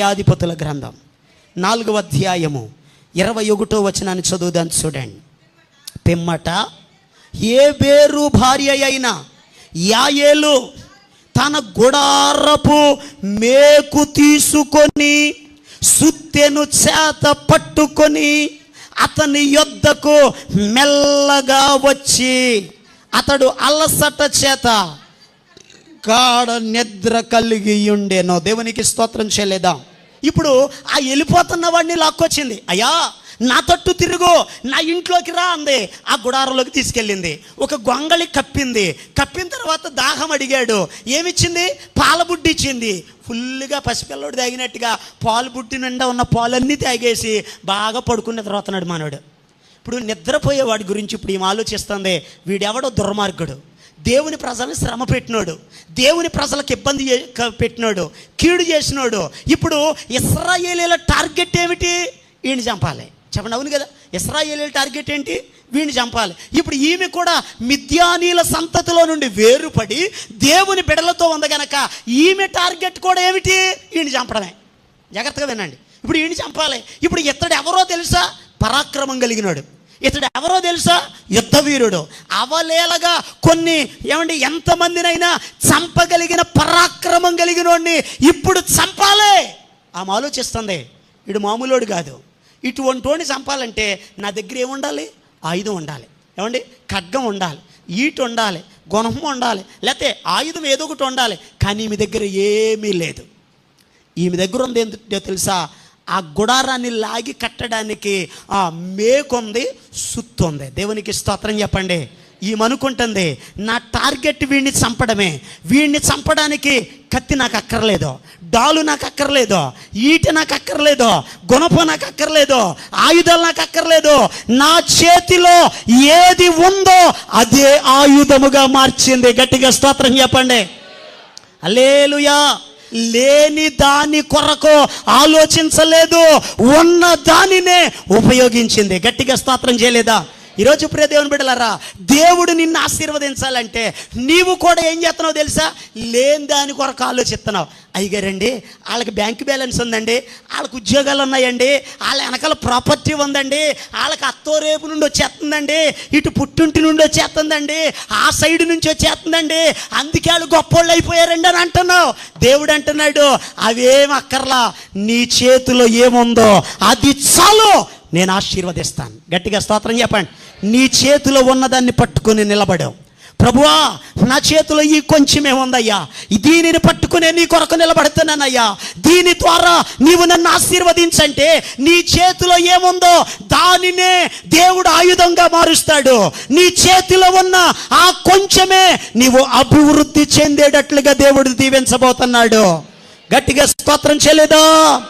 న్యాయాధిపతుల గ్రంథం. నాలుగవ అధ్యాయము ఇరవై ఒకటో వచనాన్ని చదువుదాన్ని చూడండి. పిమ్మట ఏ వేరు భార్య అయినా యాయేలు తన గుడారపు మేకు తీసుకొని సుత్తెను చేత పట్టుకొని అతని యొద్దకు మెల్లగా వచ్చి అతడు అలసట చేత గాఢ నిద్ర కలిగి ఉండేనో. దేవునికి స్తోత్రం చేయలేదాం? ఇప్పుడు ఆ వెళ్ళిపోతున్న వాడిని లాక్కొచ్చింది. అయ్యా నా తట్టు తిరుగు నా ఇంట్లోకి రా అంది. ఆ గుడారంలోకి తీసుకెళ్ళింది. ఒక గొంగళి కప్పింది. కప్పిన తర్వాత దాహం అడిగాడు. ఏమిచ్చింది? పాలబుడ్డి ఇచ్చింది. ఫుల్గా పసిపిల్లడు తాగినట్టుగా పాలు బుడ్డి నిండా ఉన్న పాలన్నీ తాగేసి బాగా పడుకున్న తర్వాత నాడు మానవుడు ఇప్పుడు నిద్రపోయేవాడి గురించి ఇప్పుడు ఏం ఆలోచిస్తుంది? వీడెవడో దుర్మార్గుడు. దేవుని ప్రజల్ని శ్రమ పెట్టినోడు దేవుని ప్రజలకు ఇబ్బంది పెట్టినాడు పెట్టినోడు కీడు చేసినోడు. ఇప్పుడు ఇస్రాయేలీల టార్గెట్ ఏమిటి? వీడిని చంపాలి. చెప్పండి అవును కదా? ఇస్రాయేలీల టార్గెట్ ఏంటి? వీడిని చంపాలి. ఇప్పుడు ఈమె కూడా మిథ్యానీల సంతతిలో నుండి వేరుపడి దేవుని బిడలతో ఉంది గనక ఈమె టార్గెట్ కూడా ఏమిటి? వీడిని చంపడమే. జాగ్రత్తగా వినండి. ఇప్పుడు ఈయన చంపాలి. ఇప్పుడు ఇతడు ఎవరో తెలుసా? పరాక్రమం కలిగినాడు. ఇతడు ఎవరో తెలుసా? యుద్ధవీరుడు. అవలేలగా కొన్ని ఏమండి ఎంతమందినైనా చంపగలిగిన పరాక్రమం కలిగినోడిని ఇప్పుడు చంపాలే. ఆమె ఆలోచిస్తుంది ఇటు మామూలోడు కాదు. ఇటువంటి వాడిని చంపాలంటే నా దగ్గర ఏముండాలి ఆయుధం ఉండాలి. ఏమండి? ఖడ్గం ఉండాలి ఈటు ఉండాలి గుణం ఉండాలి లేకపోతే ఆయుధం ఏదో ఒకటి ఉండాలి. కానీ మీ దగ్గర ఏమీ లేదు. ఈమె దగ్గర ఉంది ఏంటో తెలుసా? ఆ గుడారాన్ని లాగి కట్టడానికి ఆ మేకుంది సుత్తుంది. దేవునికి స్తోత్రం చెప్పండి. ఏమనుకుంటుంది నా టార్గెట్ వీడిని చంపడమే. వీడిని చంపడానికి కత్తి నాకు అక్కర్లేదు డాలు నాకు అక్కర్లేదు ఈట నాకు అక్కర్లేదు గుణపు నాకు అక్కర్లేదు ఆయుధాలు నాకు అక్కర్లేదు. నా చేతిలో ఏది ఉందో అదే ఆయుధముగా మార్చింది. గట్టిగా స్తోత్రం చెప్పండి. అలేలుయా లేని దాని కొరకు ఆలోచించలేదు. ఉన్న దానినే ఉపయోగించింది. గట్టిగా స్తోత్రం చేయలేదా? ఈరోజు ప్రియ దేవుని బిడ్డలారా దేవుడు నిన్ను ఆశీర్వదించాలంటే నీవు కూడా ఏం చేస్తున్నావు తెలుసా? లేని దాని కొరకు ఆలోచిస్తున్నావు. అయ్యగారండి వాళ్ళకి బ్యాంక్ బ్యాలెన్స్ ఉందండి వాళ్ళకి ఉద్యోగాలు ఉన్నాయండి వాళ్ళ వెనకాల ప్రాపర్టీ ఉందండి వాళ్ళకి అత్తో రేపు నుండి వచ్చేస్తుందండి ఇటు పుట్టింటి నుండి వచ్చేస్తుందండి ఆ సైడ్ నుంచి వచ్చేస్తుందండి అందుకే వాళ్ళు గొప్పోళ్ళు అయిపోయారండి అని అంటున్నావు. దేవుడు అంటున్నాడు అవేం అక్కర్లా నీ చేతిలో ఏముందో అది చాలు నేను ఆశీర్వదిస్తాను. గట్టిగా స్తోత్రం చెప్పండి. నీ చేతిలో ఉన్నదాన్ని పట్టుకుని నిలబడావు. ప్రభువా నా చేతిలో ఈ కొంచెమే ఉందయ్యా. దీనిని పట్టుకునే నీ కొరకు నిలబడుతున్నానయ్యా. దీని ద్వారా నీవు నన్ను ఆశీర్వదించంటే నీ చేతిలో ఏముందో దానినే దేవుడు ఆయుధంగా మారుస్తాడు. నీ చేతిలో ఉన్న ఆ కొంచెమే నీవు అభివృద్ధి చెందేటట్లుగా దేవుడు దీవించబోతున్నాడు. గట్టిగా స్తోత్రం చేయలేదా?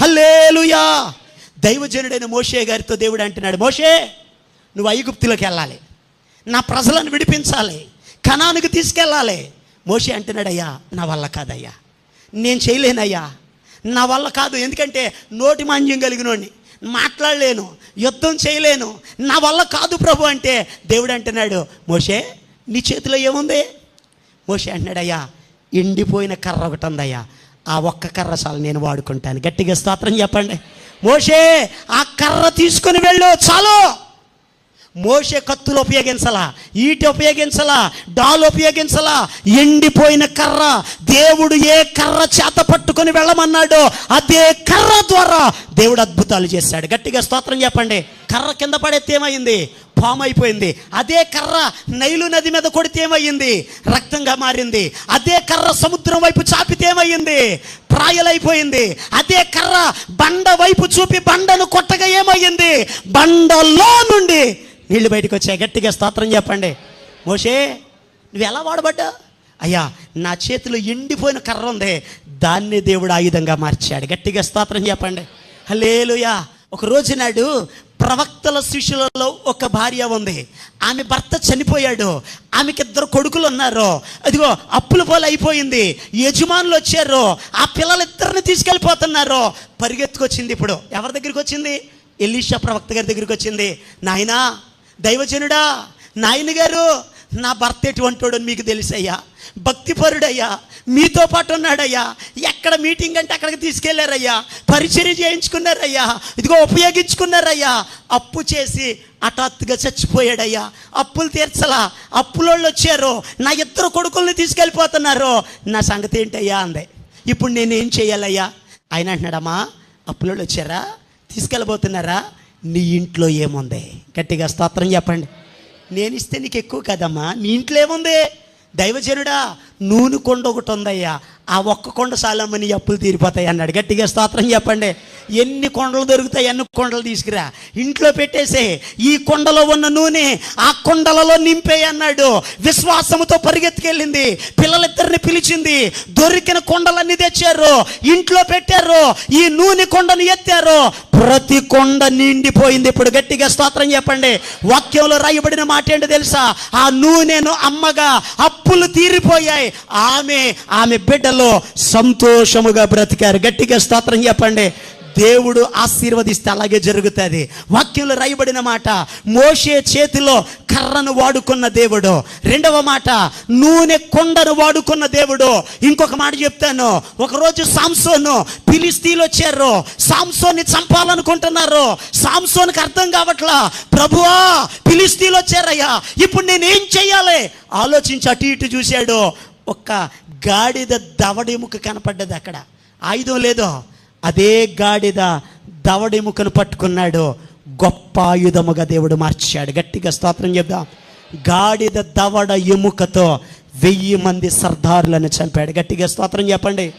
హల్లేలుయా! దైవజనుడైన మోషే గారితో దేవుడు అంటున్నాడు మోషే నువ్వు ఐగుప్తులోకి వెళ్ళాలి. నా ప్రజలను విడిపించాలి. కణానికి తీసుకెళ్ళాలి. మోషే అంటున్నాడయ్యా నా వల్ల కాదయ్యా. నేను చేయలేనయ్యా. నా వల్ల కాదు. ఎందుకంటే నోటి మాంద్యం కలిగినోడిని. మాట్లాడలేను. యుద్ధం చేయలేను. నా వల్ల కాదు ప్రభు అంటే దేవుడు అంటున్నాడు మోషే నీ చేతిలో ఏముంది? మోషే అంటున్నాడయ్యా ఎండిపోయిన కర్ర ఒకటి ఉందయ్యా. ఆ ఒక్క కర్ర చాలు నేను వాడుకుంటాను. గట్టిగా స్తోత్రం చెప్పండి. మోషే ఆ కర్ర తీసుకొని వెళ్ళు చాలు. మోసే కత్తులు ఉపయోగించలా ఈటి ఉపయోగించలా డాల్ ఉపయోగించలా ఎండిపోయిన కర్ర దేవుడు ఏ కర్ర చేత పట్టుకొని వెళ్ళమన్నాడో అదే కర్ర ద్వారా దేవుడు అద్భుతాలు చేశాడు. గట్టిగా స్తోత్రం చెప్పండి. కర్ర కింద పడేస్తే ఏమైంది? పాము అయిపోయింది. అదే కర్ర నైలు నది మీద కొడితే ఏమయ్యింది రక్తంగా మారింది. అదే కర్ర సముద్రం వైపు చాపితే ఏమయ్యింది ప్రాయలైపోయింది. అదే కర్ర బండ వైపు చూపి బండను కొట్టగా ఏమయ్యింది బండలో నుండి నీళ్ళు బయటకు వచ్చాయి. గట్టిగా స్తోత్రం చెప్పండి. మోషే నువ్వు ఎలా వాడబడ్డా? అయ్యా నా చేతిలో ఎండిపోయిన కర్ర ఉంది. దాన్ని దేవుడు ఆయుధంగా మార్చాడు. గట్టిగా స్తోత్రం చెప్పండి. హలేలుయా ఒక రోజు నాడు ప్రవక్తల శిష్యులలో ఒక భార్య ఉంది. ఆమె భర్త చనిపోయాడు. ఆమెకి ఇద్దరు కొడుకులు ఉన్నారు. అదిగో అప్పుల పోలు అయిపోయింది. యజమానులు వచ్చారు. ఆ పిల్లలిద్దరిని తీసుకెళ్ళిపోతున్నారు. పరిగెత్తుకొచ్చింది ఇప్పుడు. ఎవరి దగ్గరికి వచ్చింది? ఎలీషా ప్రవక్త గారి దగ్గరికి వచ్చింది. నాయనా దైవజనుడా నాయన గారు నా భర్త ఎటువంటాడో మీకు తెలుసయ్యా. భక్తిపరుడయ్యా మీతో పాటు ఉన్నాడయ్యా. ఎక్కడ మీటింగ్ అంటే అక్కడికి తీసుకెళ్ళారయ్యా. పరిచర్య చేయించుకున్నారయ్యా. ఇదిగో ఉపయోగించుకున్నారయ్యా. అప్పు చేసి హఠాత్తుగా చచ్చిపోయాడయ్యా. అప్పులు తీర్చలా. అప్పులోళ్ళు వచ్చారు. నా ఇద్దరు కొడుకుల్ని తీసుకెళ్ళిపోతున్నారు. నా సంగతి ఏంటయ్యా అందే. ఇప్పుడు నేనేం చేయాలయ్యా? ఆయన అంటున్నాడమ్మా అప్పులోళ్ళు వచ్చారా? తీసుకెళ్ళబోతున్నారా? నీ ఇంట్లో ఏముంది? గట్టిగా స్తోత్రం చెప్పండి. నేను ఇస్తే నీకు ఎక్కువ కదమ్మా? నీ ఇంట్లో ఏముంది? దైవజనుడా నూనె కొండ ఒకటి ఉందయ్యా. ఆ ఒక్క కొండ సాలమ్మ అప్పులు తీరిపోతాయి అన్నాడు. గట్టిగా స్తోత్రం చెప్పండి. ఎన్ని కొండలు దొరుకుతాయి అన్ని కొండలు తీసుకురా. ఇంట్లో పెట్టేసే ఈ కొండలో ఉన్న నూనె ఆ కొండలలో నింపే అన్నాడు. విశ్వాసముతో పరిగెత్తుకెళ్ళింది. పిల్లలిద్దరిని పిలిచింది. దొరికిన కొండలన్నీ తెచ్చారు. ఇంట్లో పెట్టారు. ఈ నూనె కొండను ఎత్తారు. ప్రతి కొండ నిండిపోయింది. ఇప్పుడు గట్టిగా స్తోత్రం చెప్పండి. వాక్యంలో రాయబడిన మాట ఏంటో తెలుసా? ఆ నూనెను అమ్మగా అప్పులు తీరిపోయాయి. ఆమె ఆమె బిడ్డలో సంతోషముగా బ్రతికారు. గట్టిగా స్తోత్రం చెప్పండి. దేవుడు ఆశీర్వదిస్తే అలాగే జరుగుతుంది. వాక్యంలో రాయబడిన మాట మోషే చేతిలో కర్రను వాడుకున్న దేవుడు. రెండవ మాట నూనె కొండను వాడుకున్న దేవుడు. ఇంకొక మాట చెప్తాను. ఒకరోజు సాంసోను పిలిస్తీలు వచ్చారు సాంసోన్ని చంపాలనుకుంటున్నారు. సాంసోన్కి అర్థం కావట్లా? ప్రభువా పిలిస్తీలు వచ్చారయ్యా ఇప్పుడు నేనేం చెయ్యాలి ఆలోచించి అటు ఇటు చూశాడు. ఒక్క గాడిద దవడెముక కనపడ్డది అక్కడ. ఆయుధం లేదో? అదే గాడిద దవడెముకను పట్టుకున్నాడు. గొప్ప ఆయుధముగా దేవుడు మార్చాడు. గట్టిగా స్తోత్రం చెప్దాం. గాడిద దవడ ఎముకతో వెయ్యి మంది సర్దారులను చంపాడు. గట్టిగా స్తోత్రం చెప్పండి.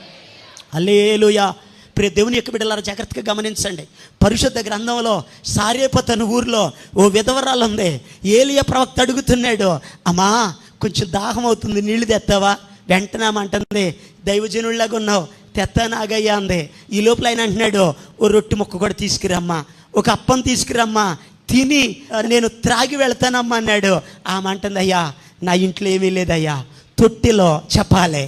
అలేలుయా ప్రియ దేవుని యొక్క బిడ్డలారా జాగ్రత్తగా గమనించండి. పరిశుద్ధ గ్రంథంలో సారేపతను ఊర్లో ఓ విధవరాలు ఉంది. ఏలియ ప్రవక్త అడుగుతున్నాడు అమ్మా కొంచెం దాహం అవుతుంది నీళ్ళు తెస్తావా వెంటనే దైవజనుల్లాగా ఉన్నావు తెత్తానాగయ్యా అంది. ఈ లోపల ఆయన అంటున్నాడు ఓ రొట్టె ముక్క కూడా తీసుకురమ్మా ఒక అప్పం తీసుకురమ్మా తిని నేను త్రాగి వెళ్తానమ్మా అన్నాడు. ఆమె అంటుంది అయ్యా నా ఇంట్లో ఏమీ లేదయ్యా తొట్టిలో చపాలే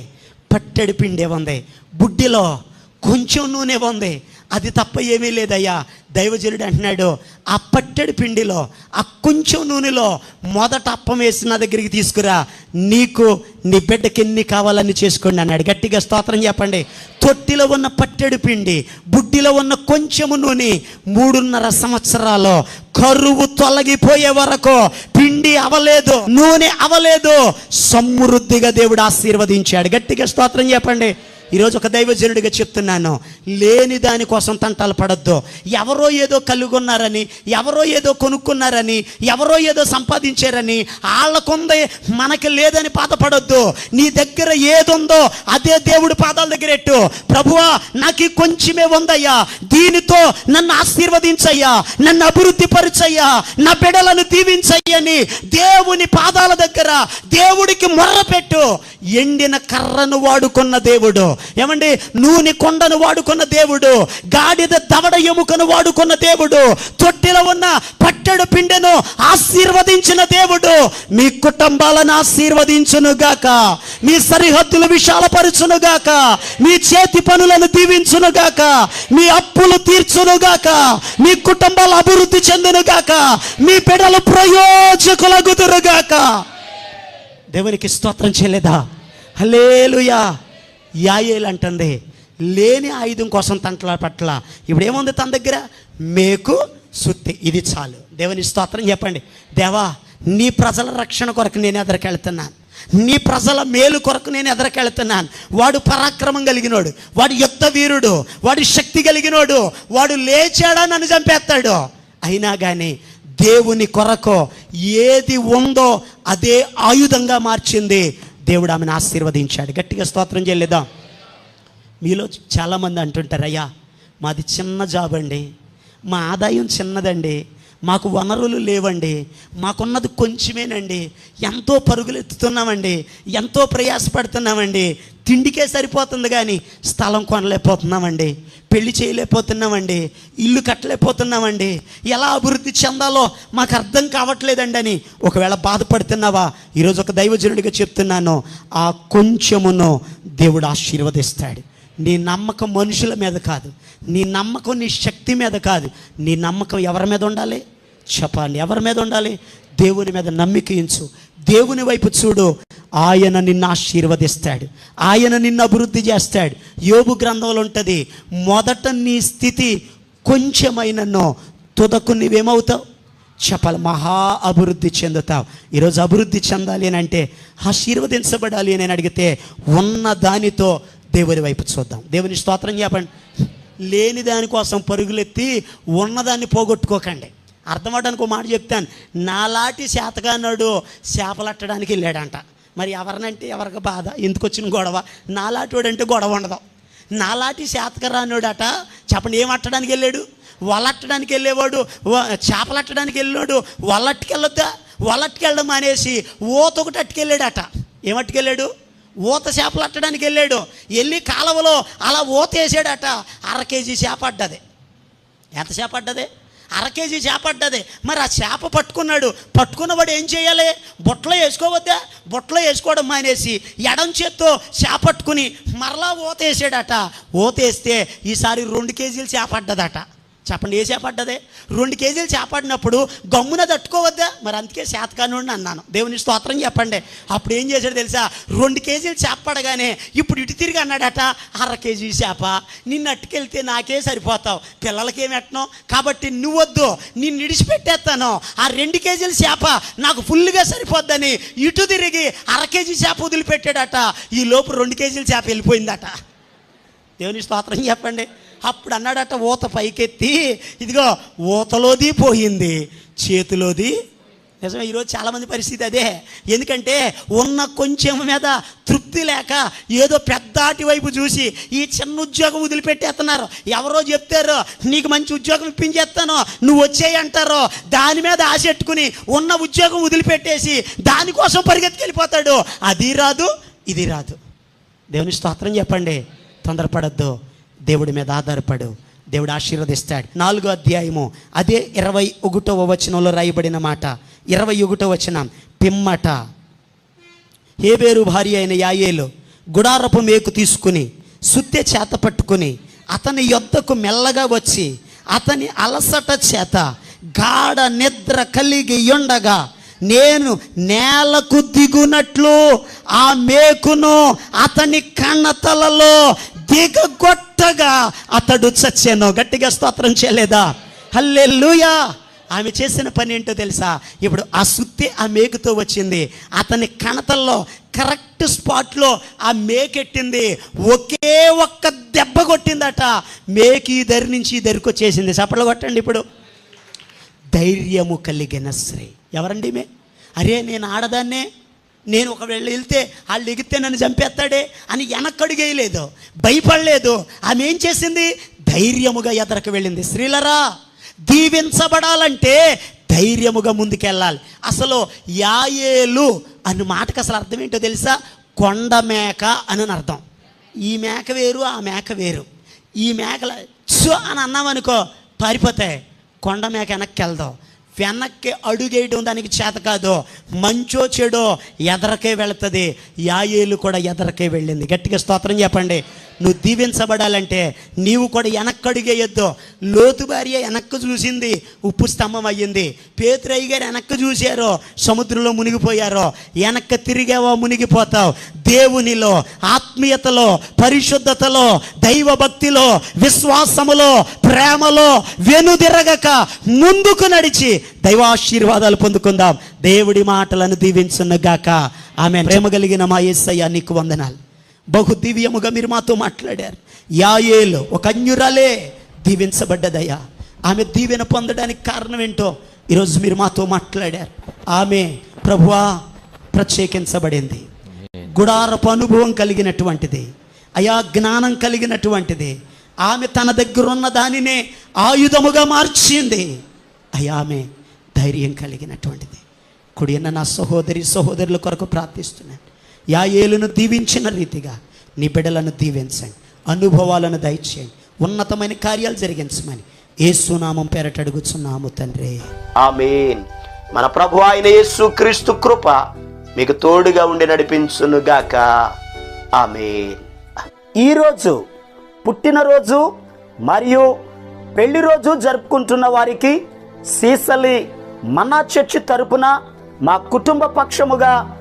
పట్టెడు పిండి ఉంది బుడ్డిలో కొంచెం నూనె ఉంది అది తప్ప ఏమీ లేదయ్యా. దైవజనుడు అంటున్నాడు ఆ పట్టెడు పిండిలో ఆ కొంచెం నూనెలో మొదట అప్పం వేసి నా దగ్గరికి తీసుకురా. నీకు నీ బిడ్డకి ఎన్ని కావాలని చేసుకోండి అన్నాడు. గట్టిగా స్తోత్రం చెప్పండి. తొట్టిలో ఉన్న పట్టెడు పిండి బుడ్డిలో ఉన్న కొంచెము నూనె మూడున్నర సంవత్సరాలు కరువు తొలగిపోయే వరకు పిండి అవలేదు నూనె అవలేదు. సమృద్ధిగా దేవుడు ఆశీర్వదించాడు. గట్టిగా స్తోత్రం చెప్పండి. ఈరోజు ఒక దైవజనుడిగా చెప్తున్నాను లేని దానికోసం తంటాలు పడద్దు. ఎవరో ఏదో కలుగున్నారని ఎవరో ఏదో కొనుక్కున్నారని ఎవరో ఏదో సంపాదించారని వాళ్ళకుందే మనకి లేదని బాధపడొద్దు. నీ దగ్గర ఏదుందో అదే దేవుడి పాదాల దగ్గర ఎట్టు ప్రభువా నాకు కొంచెమే ఉందయ్యా. దీనితో నన్ను ఆశీర్వదించయ్యా. నన్ను అభివృద్ధి పరిచయ్యా. నా బిడలను దీవించయ్యని దేవుని పాదాల దగ్గర దేవుడికి మొర్రపెట్టు ఎండిన కర్రను వాడుకున్న దేవుడు. ఏమండి? నూనె కొండను వాడుకున్న దేవుడు గాడిద దవడ ఎముకను వాడుకున్న దేవుడు తొట్టిలో ఉన్న పట్టెడు పిండెను ఆశీర్వదించిన దేవుడు మీ కుటుంబాలను ఆశీర్వదించును గాక మీ సరిహద్దులు విశాలపరచును గాక మీ చేతి పనులను దీవించును గాక మీ అప్పులు తీర్చును గాక మీ కుటుంబాలు అభివృద్ధి చెందును గాక మీ బిడలు ప్రయోజకులగుదురుగాక దేవునికి స్తోత్రం చేయలేదా? హలేలుయా యాయేలు అంటుంది లేని ఆయుధం కోసం తంట్ల పట్ల ఇప్పుడేముంది తన దగ్గర? మేకు సుత్తి. ఇది చాలు. దేవుని స్తోత్రం చెప్పండి. దేవా నీ ప్రజల రక్షణ కొరకు నేను ఎదరికెళ్తున్నాను నీ ప్రజల మేలు కొరకు నేను ఎదరకెళ్తున్నాను వాడు పరాక్రమం కలిగినోడు. వాడు యుద్ధ వీరుడు. వాడు శక్తి కలిగినోడు. వాడు లేచాడా నన్ను చంపేస్తాడు? అయినా కానీ దేవుని కొరకు ఏది ఉందో అదే ఆయుధంగా మార్చింది దేవుడు ఆమెను ఆశీర్వదించాడు. గట్టిగా స్తోత్రం చేయలేదా? మీలో చాలామంది అంటుంటారు అయ్యా మాది చిన్న జాబ్ అండి. మా ఆదాయం చిన్నదండి. మాకు వనరులు లేవండి మాకున్నది కొంచెమేనండి ఎంతో పరుగులు ఎత్తుతున్నామండి ఎంతో ప్రయాసపడుతున్నామండి తిండికే సరిపోతుంది కానీ స్థలం కొనలేకపోతున్నామండి పెళ్ళి చేయలేకపోతున్నామండి ఇల్లు కట్టలేకపోతున్నామండి ఎలా అభివృద్ధి చెందాలో మాకు అర్థం కావట్లేదండి అని ఒకవేళ బాధపడుతున్నావా? ఈరోజు ఒక దైవజనుడిగా చెప్తున్నాను ఆ కొంచెమును దేవుడు ఆశీర్వదిస్తాడు. నీ నమ్మకం మనుషుల మీద కాదు. నీ నమ్మకం నీ శక్తి మీద కాదు. నీ నమ్మకం ఎవరి మీద ఉండాలి? చెప్పాలి. ఎవరి మీద ఉండాలి? దేవుని మీద నమ్మికయించు దేవుని వైపు చూడు. ఆయన నిన్ను ఆశీర్వదిస్తాడు. ఆయన నిన్ను అభివృద్ధి చేస్తాడు. యోగు గ్రంథంలో ఉంటుంది మొదట నీ స్థితి కొంచెమైననో తుదకు నువ్వేమవుతావు? చెప్పాలి. మహా అభివృద్ధి చెందుతావు. ఈరోజు అభివృద్ధి చెందాలి అని అంటే ఆశీర్వదించబడాలి అని అడిగితే ఉన్న దానితో దేవుని వైపు చూద్దాం. దేవుని స్తోత్రం చెప్పండి. లేని దానికోసం పరుగులెత్తి ఉన్నదాన్ని పోగొట్టుకోకండి. అర్థమవడానికి ఒక మాట చెప్తాను. నాలాటి శాతగానాడు చేపలట్టడానికి వెళ్ళాడంట. మరి ఎవరినంటే ఎవరికి బాధ? ఎందుకు వచ్చిన గొడవ? నాలాంటి అంటే గొడవ ఉండదు. నాలాటి శాతకరానుడట చెప్పండి ఏం అట్టడానికి వెళ్ళాడు? వలట్టడానికి వెళ్ళేవాడు చేపలట్టడానికి వెళ్ళాడు వలట్టుకెళ్ళొద్దా? వెళ్ళొద్దా అనేసి ఓతొకటి మానేసి ఊత ఒకటి అట్టుకెళ్ళాడట ఏమట్టుకెళ్ళాడు ఊత చేపలు అట్టడానికి వెళ్ళాడు. వెళ్ళి కాలువలో అలా ఊత వేసాడట. అర కేజీ చేప అడ్డది. ఎంత చేప అడ్డది? అర కేజీ చేప అడ్డది. మరి ఆ చేప పట్టుకున్నాడు. పట్టుకున్నవాడు ఏం చేయాలి? బుట్టలో వేసుకోవద్దా? బుట్టలో వేసుకోవడం మానేసి ఎడం చేత్తో చేప పట్టుకుని మరలా ఊత వేసాడట. ఊత వేస్తే ఈసారి రెండు కేజీలు చేప అడ్డదట. చెప్పండి ఏ చేపడ్డదే రెండు కేజీలు చేపడినప్పుడు గమ్మున తట్టుకోవద్దా? మరి అందుకే శాతకానుడిని అన్నాను. దేవుని స్తోత్రం చెప్పండి. అప్పుడు ఏం చేశాడు తెలుసా? రెండు కేజీలు చేపడగానే ఇప్పుడు ఇటు తిరిగి అన్నాడట అర కేజీ చేప నిన్ను అట్టుకెళ్తే నాకే సరిపోతావు. పిల్లలకేం ఎట్టను కాబట్టి నువ్వొద్దు నిన్ను ఇడిచిపెట్టేస్తాను ఆ రెండు కేజీల చేప నాకు ఫుల్గా సరిపోద్దని ఇటు తిరిగి అర కేజీ చేప వదిలిపెట్టాడట. ఈ లోపు రెండు కేజీల చేప వెళ్ళిపోయిందట. దేవుని స్తోత్రం చెప్పండి. అప్పుడు అన్నాడట ఊత పైకెత్తి ఇదిగో ఊతలోది పోయింది చేతిలోది. నిజమే ఈరోజు చాలామంది పరిస్థితి అదే. ఎందుకంటే ఉన్న కొంచెం మీద తృప్తి లేక ఏదో పెద్దాటి వైపు చూసి ఈ చిన్న ఉద్యోగం వదిలిపెట్టేస్తున్నారు. ఎవరో చెప్తారో నీకు మంచి ఉద్యోగం ఇప్పించేస్తాను నువ్వు వచ్చేయి అంటారో. దాని మీద ఆశ పెట్టుకుని ఉన్న ఉద్యోగం వదిలిపెట్టేసి దానికోసం పరిగెత్తుకెళ్ళిపోతాడు అది రాదు ఇది రాదు. దేవుని స్తోత్రం చెప్పండి తొందరపడద్దు. దేవుడి మీద ఆధారపడు. దేవుడు ఆశీర్వదిస్తాడు. నాలుగో అధ్యాయము అదే ఇరవై ఒకటవ వచనంలో రాయబడిన మాట. ఇరవై ఒకటో వచనం పిమ్మట. హేబేరు భార్య అయిన యాయేలు గుడారపు మేకు తీసుకుని సుత్తె చేత పట్టుకుని అతని యొద్దకు మెల్లగా వచ్చి అతని అలసట చేత గాఢ నిద్ర కలిగి ఉండగా నేను నేలకు దిగునట్లు ఆ మేకును అతని కన్నతలలో దిగగొట్టగా అతడు చచ్చాను. గట్టిగా స్తోత్రం చేయలేదా? హల్లెలూయా! ఆమె చేసిన పని ఏంటో తెలుసా? ఇప్పుడు ఆ సుత్తి ఆ మేకుతో వచ్చింది. అతని కణతల్లో కరెక్ట్ స్పాట్లో ఆ మేకెట్టింది. ఒకే ఒక్క దెబ్బ కొట్టిందట. మేకి ఈ దరి నుంచి ఈ దరికి వచ్చేసింది. చప్పట్లు కొట్టండి ఇప్పుడు. ధైర్యము కలిగిన స్త్రీ. ఎవరండి మే అరే నేను ఆడదాన్నే? నేను ఒకవేళ వెళ్తే వాళ్ళు ఎగితే నన్ను చంపేస్తాడే అని వెనక్కడుగేయలేదు భయపడలేదు. ఆమె ఏం చేసింది? ధైర్యముగా ఎదరకు వెళ్ళింది. స్త్రీలరా దీవించబడాలంటే ధైర్యముగా ముందుకెళ్ళాలి. అసలు యాయేలు అన్న మాటకు అసలు అర్థం ఏంటో తెలుసా? కొండ మేక అని అర్థం. ఈ మేక వేరు ఆ మేక వేరు. ఈ మేకల చు అని అన్నామనుకో పారిపోతాయి కొండ మేక వెనక్కి వెళ్దాం. వెనక్కి అడుగేయడం దానికి చేత కాదు. మంచో చెడో ఎదరకే వెళుతుంది. యాయేలు కూడా ఎదరకే వెళ్ళింది. గట్టిగా స్తోత్రం చెప్పండి. నువ్వు దీవించబడాలంటే నీవు కూడా వెనక్కడుగేయొద్దు లోతు భార్య వెనక్కు చూసింది ఉప్పు స్తంభం అయ్యింది. పేతురయ్య గారు వెనక్కి చూశారో సముద్రంలో మునిగిపోయారో. వెనక్కి తిరిగావో మునిగిపోతావు. దేవునిలో ఆత్మీయతలో పరిశుద్ధతలో దైవభక్తిలో విశ్వాసములో ప్రేమలో వెనుదిరగక ముందుకు నడిచి దైవాశీర్వాదాలు పొందుకుందాం. దేవుడి మాటలను దీవించున్నగాక ఆమె ప్రేమ కలిగిన మా యేసయ్య నీకు వందనాలు. బహు దివ్యముగా మీరు మాతో మాట్లాడారు. యాయేలు ఒక అన్యురాలే దీవించబడ్డదయ్యా. ఆమె దీవెన పొందడానికి కారణం ఏంటో ఈరోజు మీరు మాతో మాట్లాడారు. ఆమె ప్రభువా ప్రత్యేకించబడింది. గుడారపు అనుభవం కలిగినటువంటిది. అయా జ్ఞానం కలిగినటువంటిది. ఆమె తన దగ్గర ఉన్న దానినే ఆయుధముగా మార్చింది. అయ్యా ఆమె ధైర్యం కలిగినటువంటిది. కుడి నా సహోదరి సహోదరుల కొరకు ప్రార్థిస్తున్నాను. యా ఏలును దీవించిన రీతిగా నీ బిడ్డలను దీవించండి అనుభవాలను దయచేయండి ఉన్నతమైన కార్యాలు జరిగించమని ఏసునామం పేరట అడుగుచున్నాము తండ్రి. ఆమేన్. మన ప్రభు అయిన యేసు క్రీస్తు కృప మీకు తోడుగా ఉండి నడిపించునుగాక ఆమేన్. ఈరోజు పుట్టినరోజు మరియు పెళ్ళి రోజు జరుపుకుంటున్న వారికి సీసలి మన్నా చర్చి తరపున మా కుటుంబ పక్షముగా